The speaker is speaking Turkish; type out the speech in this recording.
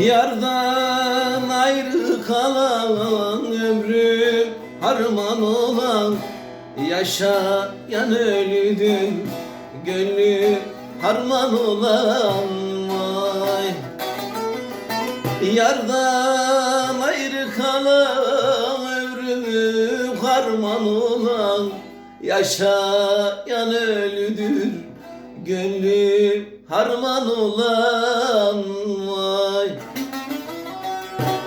Yardan ayrı kalan ömrüm harman olan Yaşayan ölüdür. Gönlüm harman olan vay. Yardan ayrı kalan ömrüm harman olan Yaşayan ölüdür. Gönlüm harman olan